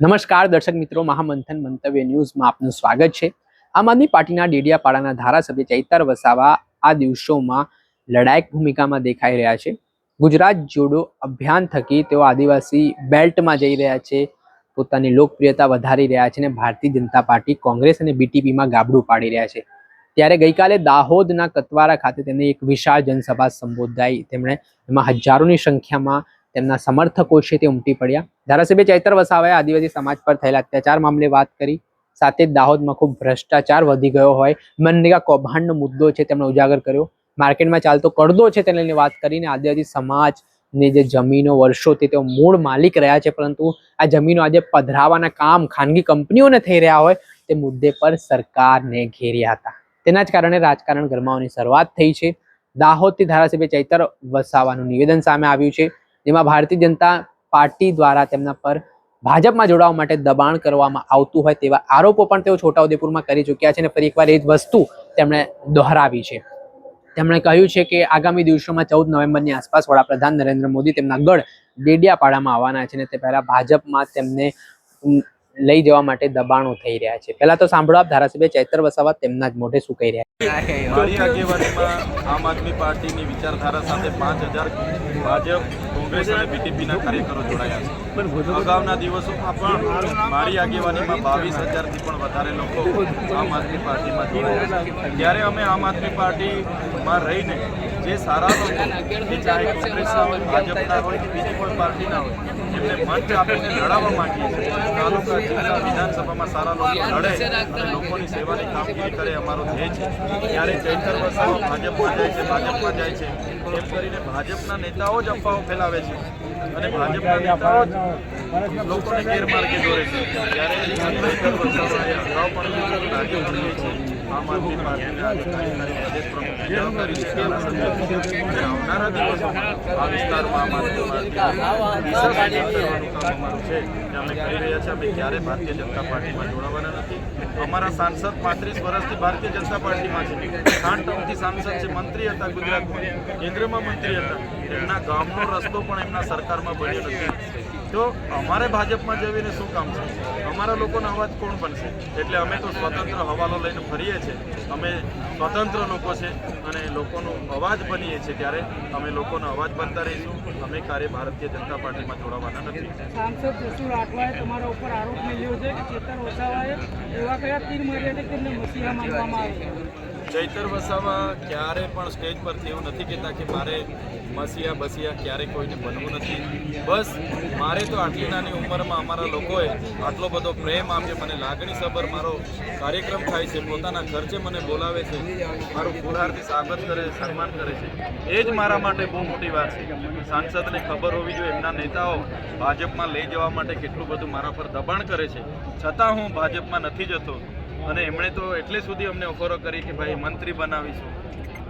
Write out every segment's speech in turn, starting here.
નમસ્કાર, દર્શક મિત્રો. મહામંથન મંતવ્ય ન્યૂઝમાં આપનું સ્વાગત છે. આમ આદમી પાર્ટીના ડેડિયાપાડાના ધારાસભ્ય ચૈતર વસાવા આ દિવસોમાં લડાયક ભૂમિકામાં દેખાઈ રહ્યા છે. ગુજરાત જોડો અભિયાન થકી તેઓ આદિવાસી બેલ્ટમાં જઈ રહ્યા છે. પોતાની લોકપ્રિયતા વધારી રહ્યા છે અને ભારતીય જનતા પાર્ટી, કોંગ્રેસ અને બીટીપીમાં ગાબડું પાડી રહ્યા છે. ત્યારે ગઈકાલે દાહોદના કતવારા ખાતે તેમની એક વિશાળ જનસભા સંબોધાઈ. તેમણે એમાં હજારોની સંખ્યામાં તેમના સમર્થકો છે તે ઉમટી પડ્યા. ધારાસભ્ય ચૈતર વસાવાએ આદિવાસી સમાજ પર થયેલા અત્યાચાર મામલે વાત કરી. સાથે જ દાહોદમાં ખૂબ ભ્રષ્ટાચાર વધી ગયો હોય. મનરેગા કૌભાંડનો મુદ્દો છે તેમણે ઉજાગર કર્યો. માર્કેટમાં ચાલતો કડદો છે તેને લઈને વાત કરીને આદિવાસી સમાજની જે જમીનો વર્ષોથી તેઓ મૂળ માલિક રહ્યા છે, પરંતુ આ જમીનો આજે પધરાવાના કામ ખાનગી કંપનીઓને થઈ રહ્યા હોય તે મુદ્દે પર સરકારને ઘેર્યા હતા. તેના જ કારણે રાજકારણ ગરમાવાની શરૂઆત થઈ છે. દાહોદથી ધારાસભ્ય ચૈતર વસાવાનું નિવેદન સામે આવ્યું છે. જેમાં ભારતીય જનતા પાર્ટી દ્વારા તેમના પર ભાજપમાં જોડાવા માટે દબાણ કરવામાં આવતું હોય તેવા આરોપો પણ તેઓ છોટાઉદેપુરમાં કરી ચૂક્યા છે અને ફરી એકવાર એ જ વસ્તુ તેમણે દોહરાવી છે. તેમણે કહ્યું છે કે આગામી દિવસોમાં ચૌદ નવેમ્બરની આસપાસ વડાપ્રધાન નરેન્દ્ર મોદી તેમના ગઢ ડેડિયાપાડામાં આવવાના છે અને તે પહેલા ભાજપમાં તેમને લઈ જવા માટે દબાણો થઈ રહ્યા છે. પહેલા તો સાંભળો આપ ધારાસભ્ય ચૈતર વસાવા તેમના જ મોઢે શું કહી રહ્યા છે. આમ આદમી પાર્ટીની વિચારધારા સાથે પાંચ હજાર ભાજપ કોંગ્રેસ અને બીટીપીના કાર્યકરો જોડાયા છે. અગાઉના દિવસોમાં પણ મારી આગેવાનીમાં બાવીસ હજારથી પણ વધારે લોકો આમ આદમી પાર્ટીમાં જોડાયા છે. ત્યારે અમે આમ આદમી પાર્ટીમાં રહીને જે સારા લોકો ચાહે કોંગ્રેસના હોય, ભાજપના હોય કે બીજી કોઈ પાર્ટીના હોય એમને મંચ આપીને લડાવવા માંગીએ છીએ, તાલુકા જિલ્લા વિધાનસભામાં સારા લોકો લડે અને લોકોની સેવાની કામગીરી કરે અમારો ધ્યેય છે. ત્યારે ચૈતર વસાવા ભાજપમાં જાય છે, ભાજપમાં જાય છે, એમ કરીને ભાજપના નેતાઓ જ અફવાઓ ફેલાવે છે અને ભાજપના નેતાઓ જ લોકોને ગેરમાર્ગે દોરે છે. ત્યારે ચૈતર વસાવાએ અગાઉ પણ આજે પણ કહે આમ આદમી પાર્ટીના પ્રદેશ પ્રમુખની જવાબદારી છે આવનારા દિવસોમાં વિસ્તારમાં અમારું અમારું છે અમે કરી રહ્યા છીએ અમે ક્યારે ભારતીય જનતા પાર્ટીમાં જોડાવાના નથી અમારા સાંસદ પાંત્રીસ વર્ષથી ભારતીય જનતા પાર્ટીમાં છે. સાંસદ છે મંત્રી હતા ગુજરાતમાં કેન્દ્રમાં મંત્રી હતા એમના ગામનો રસ્તો પણ એમના સરકારમાં બન્યો નથી તો અમારે ભાજપમાં જવીને શું કામ છે? અમારા લોકોનો અવાજ કોણ બનશે? એટલે અમે તો સ્વતંત્ર હવાલો લઈને ફરીએ છીએ. અમે સ્વતંત્ર લોકો છે અને લોકોનો અવાજ બનીએ છીએ ત્યારે અમે લોકોનો અવાજ બનતા રહીશું. અમે કાર્ય ભારતીય જનતા પાર્ટીમાં જોડાવાના નથી. સાંસદ જસુ રાઠવાએ તમારા ઉપર આરોપ મેળવ્યો છે કે ચેતન ઓછાવાએ એવા કયા તીર માર્યા તેમને મસીહા માનવામાં આવે ચૈતર વસાવા ક્યારે પણ સ્ટેજ પરથી એવું નથી કહેતા કે મારે મસીયા બસિયા ક્યારે કોઈને બનવું નથી. બસ, મારે તો આટલી નાની ઉંમરમાં અમારા લોકોએ આટલો બધો પ્રેમ આપ્યો, મને લાગણીસભર મારો કાર્યક્રમ થાય છે, પોતાના ખર્ચે મને બોલાવે છે, મારું ફુલહારથી સ્વાગત કરે, સન્માન કરે છે. એ જ મારા માટે બહુ મોટી વાત છે. સાંસદને ખબર હોવી જોઈએ, એમના નેતાઓ ભાજપમાં લઈ જવા માટે કેટલું બધું મારા પર દબાણ કરે છે. છતાં હું ભાજપમાં નથી જતો. અને એમણે તો એટલે સુધી અમને ઓફરો કરી કે ભાઈ મંત્રી બનાવીશું.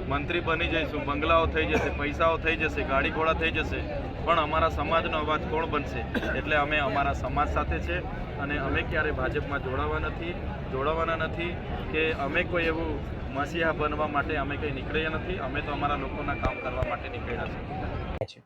મંત્રી બની જઈશું, બંગલાઓ થઈ જશે, પૈસાઓ થઈ જશે, ગાડી ઘોડા થઈ જશે. પણ અમારા સમાજનો અવાજ કોણ બનશે? એટલે અમે અમારા સમાજ સાથે છે અને અમે ક્યારે ભાજપમાં જોડાવા નથી, જોડાવાના નથી કે અમે કોઈ એવું મસીહા બનવા માટે અમે કંઈ નીકળ્યા નથી. અમે તો અમારા લોકોના કામ કરવા માટે નીકળ્યા છીએ.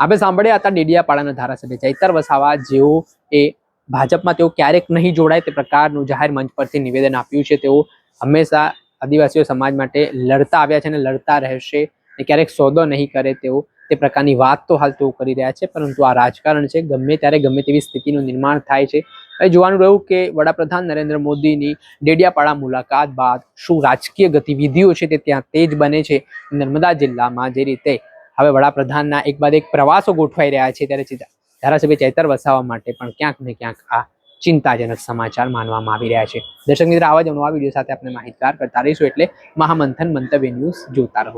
આપણે સાંભળ્યા હતા ડેડિયાપાડાના ધારાસભ્ય ચૈતર વસાવા જેઓ એ ભાજપમાં તેઓ ક્યારેક નહીં જોડાય તે પ્રકારનું જાહેર મંચ પરથી નિવેદન આપ્યું છે. તેઓ હંમેશા આદિવાસીઓ સમાજ માટે લડતા આવ્યા છે અને લડતા રહેશે ને ક્યારેક સોદો નહીં કરે તેઓ તે પ્રકારની વાત તો હાલ તેઓ કરી રહ્યા છે, પરંતુ આ રાજકારણ છે. ગમે ત્યારે ગમે તેવી સ્થિતિનું નિર્માણ થાય છે. હવે જોવાનું રહ્યું કે વડાપ્રધાન નરેન્દ્ર મોદીની ડેડિયાપાડા મુલાકાત બાદ શું રાજકીય ગતિવિધિઓ છે તે ત્યાં તેજ બને છે નર્મદા જિલ્લામાં જે રીતે હવે વડાપ્રધાનના એક બાદ એક પ્રવાસો ગોઠવાઈ રહ્યા છે ત્યારે ધારાસભ્ય ચૈતર વસાવા માટે પણ ક્યાંક ને ક્યાંક આ ચિંતાજનક સમાચાર માનવામાં આવી રહ્યા છે. દર્શક મિત્ર, આવા જ નવા વીડિયો સાથે આપણે માહિતગાર કરતા રહીશું એટલે મહામંથન મંતવ્ય ન્યૂઝ જોતા રહો.